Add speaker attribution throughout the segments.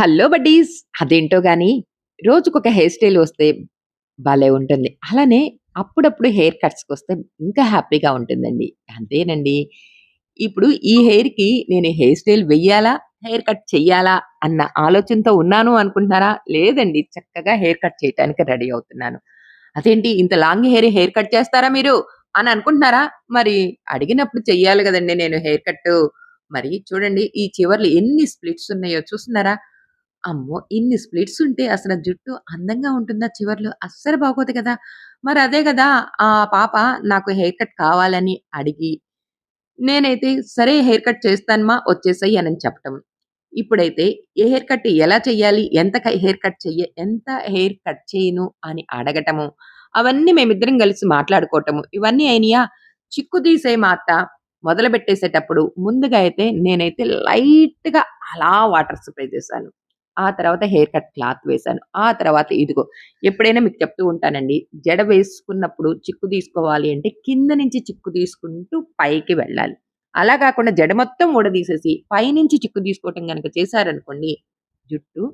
Speaker 1: Hello buddies. అదేంటో కానీ రోజుకొక హెయిర్ స్టైల్ వస్తే భలే ఉంటుంది. అలానే అప్పుడప్పుడు హెయిర్ కట్స్కి వస్తే ఇంకా హ్యాపీగా ఉంటుందండి. అంతేనండి. ఇప్పుడు ఈ హెయిర్‌కి నేను హెయిర్ స్టైల్ వెయ్యాలా? హెయిర్ కట్ చెయ్యాలా? అన్న ఆలోచనతో ఉన్నాను అనుకుంటున్నారా? లేదండి. చక్కగా హెయిర్ కట్ చేయటానికి రెడీ అవుతున్నాను. అదేంటి ఇంత లాంగ్ హెయిర్ హెయిర్ కట్ చేస్తారా మీరు? అని అనుకుంటున్నారా? మరి అడిగినప్పుడు చెయ్యాలి కదండి నేను హెయిర్ కట్ మరి చూడండి ఈ చివర్లు ఎన్ని స్ప్లిట్స్ ఉన్నాయో చూస్తున్నారా? అమ్మో! ఇన్ని స్ప్లిట్స్ ఉంటే అసల జుట్టు అందంగా ఉంటుందా చివర్లు? అస్సలు బాగోదు కదా! మరి అదే గదా! ఆ పాప నాకు హెయిర్ కట్ కావాలని అడిగి, నేనైతే సరే హెయిర్ కట్ చేస్తానమ్మా వచ్చేసేయి అని చెప్పటం. ఇప్పుడైతే ఏ హెయిర్ కట్ ఎలా చేయాలి? ఎంత క హెయిర్ కట్ చెయ్య ఎంత హెయిర్ కట్ చేయను అని అడగటము. అవన్నీ మేమిద్దరం కలిసి మాట్లాడుకోవటము. ఇవన్నీ అయినియా? చిక్కు తీసే మొదలు పెట్టేసేటప్పుడు ముందుగా అయితే నేనైతే లైట్‌గా అలా వాటర్ స్ప్రే చేశాను. ఆ తర్వాత హెయిర్ కట్ క్లాత్ వేశాను. ఆ తర్వాత ఇదిగో ఎప్పుడైనా మీకు చెప్తూ ఉంటానండి. జడ వేసుకున్నప్పుడు చిక్కు తీసుకోవాలి అంటే కింద నుంచి చిక్కు తీసుకుంటూ పైకి వెళ్ళాలి. అలా కాకుండా జడ మొత్తం ఊడదీసేసి పైనుంచి చిక్కు తీసుకోవటం కనుక చేశారనుకోండి జుట్టు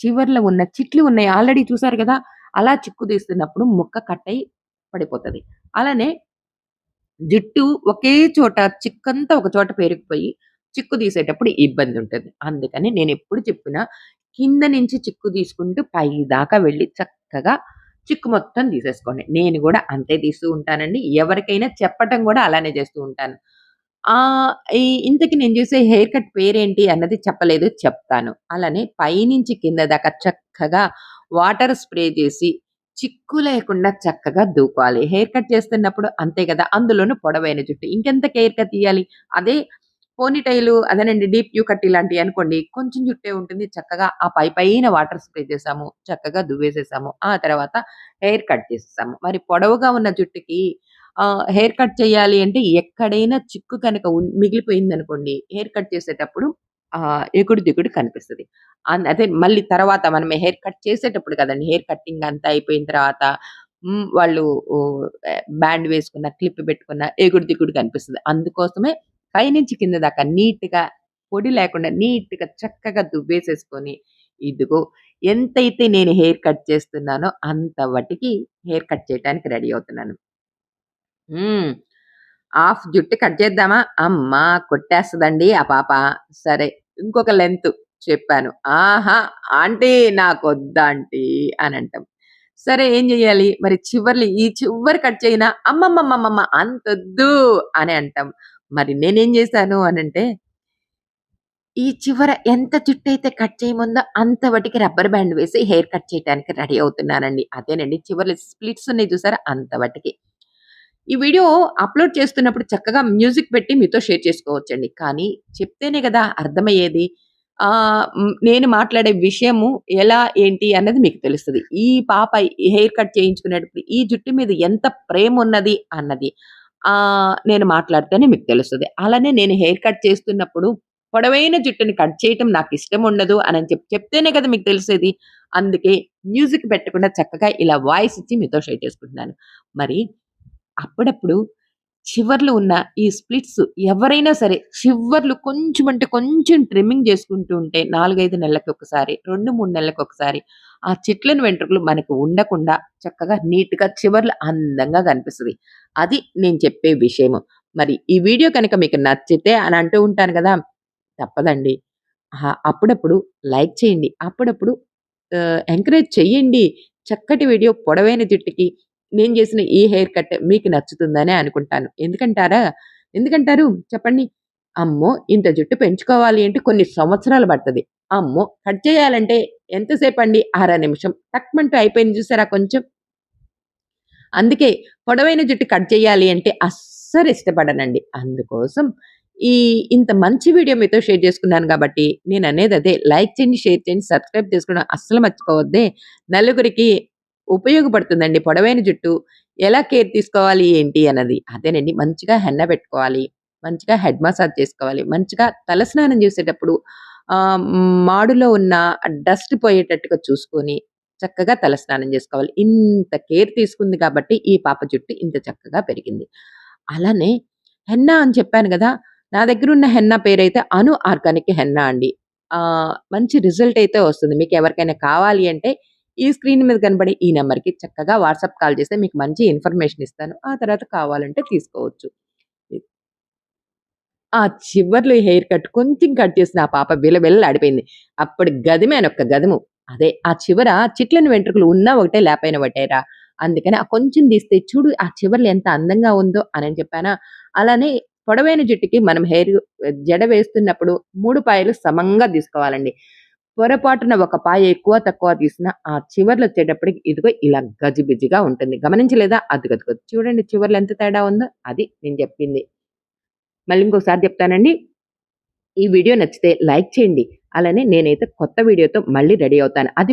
Speaker 1: చివర్లో ఉన్న చిట్లు ఉన్నాయి. ఆల్రెడీ చూసారు కదా అలా చిక్కు తీస్తున్నప్పుడు ముక్క కట్ అయి పడిపోతుంది అలానే జుట్టు ఒకే చోట చిక్కంతా ఒక చోట పేరుకుపోయి చిక్కు తీసేటప్పుడు ఇబ్బంది ఉంటుంది అందుకని నేను ఎప్పుడు చెప్పినా కింద నుంచి చిక్కు తీసుకుంటూ పైదాకా వెళ్ళి చక్కగా చిక్కు మొత్తం తీసేసుకోండి. నేను కూడా అంతే తీస్తూ ఉంటానండి. ఎవరికైనా చెప్పటం కూడా అలానే చేస్తూ ఉంటాను. ఈ ఇంతకి నేను చేసే హెయిర్ కట్ పేరేంటి అన్నది చెప్పలేదు. చెప్తాను. అలానే పైనుంచి కింద దాకా చక్కగా వాటర్ స్ప్రే చేసి చిక్కు లేకుండా చక్కగా దూకాలి హెయిర్ కట్ చేస్తున్నప్పుడు అంతే కదా అందులోనూ పొడవైన జుట్టు. ఇంకెంత కేర్‌గా తీయాలి. అదే పోనీటైలు అదేనండి డీప్ యూ కట్ ఇలాంటివి అనుకోండి. కొంచెం జుట్టే ఉంటుంది. చక్కగా ఆ పై పైన వాటర్ స్ప్రే చేసాము. చక్కగా దువ్వేసేసాము. ఆ తర్వాత హెయిర్ కట్ చేసేసాము. మరి పొడవుగా ఉన్న జుట్టుకి హెయిర్ కట్ చేయాలి అంటే ఎక్కడైనా చిక్కు కనుక మిగిలిపోయింది మిగిలిపోయిందనుకోండి హెయిర్ కట్ చేసేటప్పుడు ఎగుడు దిగుడు కనిపిస్తది. అన్ అదే మళ్ళీ తర్వాత మనం హెయిర్ కట్ చేసేటప్పుడు కదండీ! హెయిర్ కటింగ్ అంతా అయిపోయిన తర్వాత వాళ్ళు బ్యాండ్ వేసుకున్న, క్లిప్ పెట్టుకున్న ఎగుడు దిగుడు కనిపిస్తుంది అందుకోసమే పైనుంచి కింద దాకా నీట్‌గా పొడి లేకుండా నీట్‌గా చక్కగా దువ్వేసేసుకొని, ఇదిగో ఎంతైతే నేను హెయిర్ కట్ చేస్తున్నానో అంత వాటికి హెయిర్ కట్ చేయటానికి రెడీ అవుతున్నాను. హాఫ్ జుట్టు కట్ చేద్దామా? అమ్మా! కొట్టేస్తుందండి ఆ పాప. సరే ఇంకొక లెంత్ చెప్పాను. ఆహా! ఆంటీ నాకు వద్దా ఆంటీ అని అంటాం సరే ఏం చేయాలి మరి చివర్లు ఈ చివరి కట్ చేయనా? అమ్మమ్మమ్మమ్మమ్మ అంతొద్దు అని అంటాం. మరి నేనేం అని అనంటే ఈ చివర ఎంత జుట్టు అయితే కట్ చేయముందో అంత వటికి రబ్బర్ బ్యాండ్ వేసి హెయిర్ కట్ చేయటానికి రెడీ అవుతున్నానండి. అదేనండి చివరి స్ప్లిట్స్ ఉన్నాయి చూసారా? అంత వటికి. ఈ వీడియో అప్‌లోడ్ చేస్తున్నప్పుడు చక్కగా మ్యూజిక్ పెట్టి మీతో షేర్ చేసుకోవచ్చండి. కానీ చెప్తేనే కదా అర్థమయ్యేది. నేను మాట్లాడే విషయము ఎలా, ఏంటి అన్నది మీకు తెలుస్తుంది ఈ పాప ఈ హెయిర్ కట్ చేయించుకునేటప్పుడు ఈ జుట్టు మీద ఎంత ప్రేమ ఉన్నది అన్నది నేను మాట్లాడితేనే మీకు తెలుస్తుంది అలానే నేను హెయిర్ కట్ చేస్తున్నప్పుడు పొడవైన జుట్టుని కట్ చేయటం నాకు ఇష్టం ఉండదు అని చెప్పి చెప్తేనే కదా మీకు తెలిసేది. అందుకే మ్యూజిక్ పెట్టకుండా చక్కగా ఇలా వాయిస్ ఇచ్చి మీతో షేర్ చేసుకుంటున్నాను. మరి అప్పుడప్పుడు చివర్లు ఉన్న ఈ స్ప్లిట్స్ ఎవరైనా సరే చివర్లు కొంచెం అంటే కొంచెం ట్రిమ్మింగ్ చేసుకుంటూ ఉంటే నాలుగైదు నెలలకి ఒకసారి రెండు మూడు నెలలకు ఒకసారి ఆ చెట్లను వెంట్రుకలు మనకు ఉండకుండా చక్కగా నీట్‌గా చివర్లు అందంగా కనిపిస్తుంది అది నేను చెప్పే విషయము. మరి ఈ వీడియో కనుక మీకు నచ్చితే అని అంటూ ఉంటాను కదా తప్పదండి. అప్పుడప్పుడు లైక్ చేయండి. అప్పుడప్పుడు ఎంకరేజ్ చెయ్యండి. చక్కటి వీడియో పొడవైన జుట్టుకి నేను చేసిన ఈ హెయిర్ కట్ మీకు నచ్చుతుందనే అనుకుంటాను. ఎందుకంటారా? ఎందుకంటారు చెప్పండి? అమ్మో! ఇంత జుట్టు పెంచుకోవాలి అంటే కొన్ని సంవత్సరాలు పడుతుంది అమ్మో! కట్ చేయాలంటే ఎంతసేపండి? అర నిమిషం తక్కువంటూ అయిపోయింది చూసారా కొంచెం? అందుకే పొడవైన జుట్టు కట్ చేయాలి అంటే అస్సలు ఇష్టపడనండి. అందుకోసం ఈ ఇంత మంచి వీడియో మీతో షేర్ చేసుకున్నాను కాబట్టి నేను అనేది అదే లైక్ చేయండి, షేర్ చేయండి, సబ్స్క్రైబ్ చేసుకోవడం అస్సలు మర్చిపోవద్దే. నలుగురికి ఉపయోగపడుతుందండి పొడవైన జుట్టు ఎలా కేర్ తీసుకోవాలి ఏంటి అన్నది. అదేనండి మంచిగా హెన్న పెట్టుకోవాలి. మంచిగా హెడ్ మసాజ్ చేసుకోవాలి. మంచిగా తలస్నానం చేసేటప్పుడు మాడులో ఉన్న డస్ట్ పోయేటట్టుగా చూసుకొని చక్కగా తలస్నానం చేసుకోవాలి. ఇంత కేర్ తీసుకుంది కాబట్టి ఈ పాప జుట్టు ఇంత చక్కగా పెరిగింది. అలానే హెన్నా అని చెప్పాను కదా నా దగ్గర ఉన్న హెన్నా పేరైతే అను ఆర్గానిక్ హెన్నా అండి. మంచి రిజల్ట్ అయితే వస్తుంది. మీకు ఎవరికైనా కావాలి అంటే ఈ స్క్రీన్ మీద కనబడే ఈ నెంబర్కి చక్కగా వాట్సాప్ కాల్ చేస్తే మీకు మంచి ఇన్ఫర్మేషన్ ఇస్తాను. ఆ తర్వాత కావాలంటే తీసుకోవచ్చు. ఆ చివర్లో హెయిర్ కట్ కొంచెం కట్ చేసిన ఆ పాప బిలబిలలాడిపోయింది. అప్పుడు గదిమానొక్క గదిము అదే ఆ చివర చిట్లని వెంట్రుకలు ఉన్నా ఒకటే లేపైన ఒకటేరా. అందుకని ఆ కొంచెం తీస్తే చూడు ఆ చివర్లు ఎంత అందంగా ఉందో అని చెప్పానా. అలానే పొడవైన జుట్టుకి మనం హెయిర్ జడ వేస్తున్నప్పుడు మూడు పాయలు సమంగా తీసుకోవాలండి. పొరపాటున ఒక పాయ ఎక్కువ, తక్కువ తీసిన ఆ చివర్లొచ్చేటప్పటికి ఇదిగో ఇలా గజిబిజిగా ఉంటుంది. గమనించలేదా? అదిగదిగో చూడండి చివర్లు ఎంత తేడా ఉందో. అది నేను చెప్పింది. మళ్ళీ ఇంకొకసారి చెప్తానండి. ఈ వీడియో నచ్చితే లైక్ చేయండి. అలానే నేనైతే కొత్త వీడియోతో మళ్ళీ రెడీ అవుతాను. అది కూడా